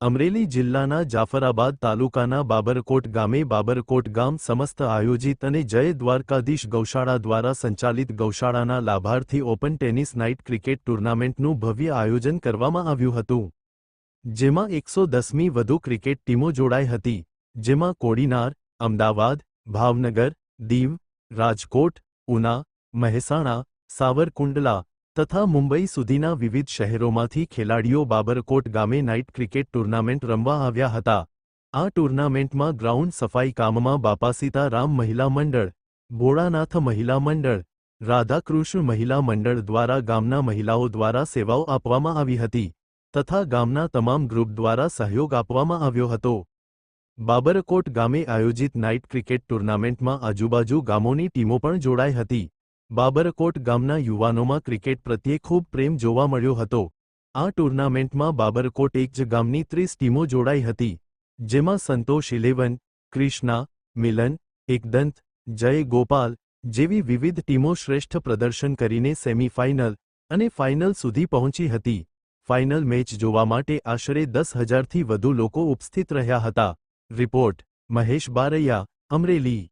અમરેલી જિલ્લાના જાફરાબાદ તાલુકાના બાબરકોટ ગામે બાબરકોટ ગામ સમસ્ત આયોજિત અને જય દ્વારકાધીશ ગૌશાળા દ્વારા સંચાલિત ગૌશાળાના લાભાર્થી ઓપન ટેનિસ નાઇટ ક્રિકેટ ટુર્નામેન્ટનું ભવ્ય આયોજન કરવામાં આવ્યું હતું. જેમાં એકસો દસમી વધુ ક્રિકેટ ટીમો જોડાઈ હતી. જેમાં કોડીનાર, અમદાવાદ, ભાવનગર, દીવ, રાજકોટ, ઉના, મહેસાણા, સાવરકુંડલા તથા મુંબઈ સુધીના વિવિધ શહેરોમાંથી ખેલાડીઓ બાબરકોટ ગામે નાઇટ ક્રિકેટ ટુર્નામેન્ટ રમવા આવ્યા હતા. આ ટુર્નામેન્ટમાં ગ્રાઉન્ડ સફાઈ કામમાં બાપાસીતા રામ મહિલા મંડળ, ભોળાનાથ મહિલા મંડળ, રાધાકૃષ્ણ મહિલા મંડળ દ્વારા ગામના મહિલાઓ દ્વારા સેવાઓ આપવામાં આવી હતી તથા ગામના તમામ ગ્રુપ દ્વારા સહયોગ આપવામાં આવ્યો હતો. બાબરકોટ ગામે આયોજિત નાઇટ ક્રિકેટ ટુર્નામેન્ટમાં આજુબાજુ ગામોની ટીમો પણ જોડાઈ હતી. બાબરકોટ ગામના યુવાનોમાં ક્રિકેટ પ્રત્યે ખૂબ પ્રેમ જોવા મળ્યો હતો. આ ટુર્નામેન્ટમાં બાબરકોટ એક જ ગામની ત્રીસ ટીમો જોડાઈ હતી, જેમાં સંતોષ ઇલેવન, ક્રિષ્ના, મિલન, એકદંત, જય ગોપાલ જેવી વિવિધ ટીમો શ્રેષ્ઠ પ્રદર્શન કરીને સેમીફાઇનલ અને ફાઇનલ સુધી પહોંચી હતી. ફાઇનલ મેચ જોવા માટે આશરે દસ હજારથી વધુ લોકો ઉપસ્થિત રહ્યા હતા. રિપોર્ટ, મહેશ બારૈયા, અમરેલી.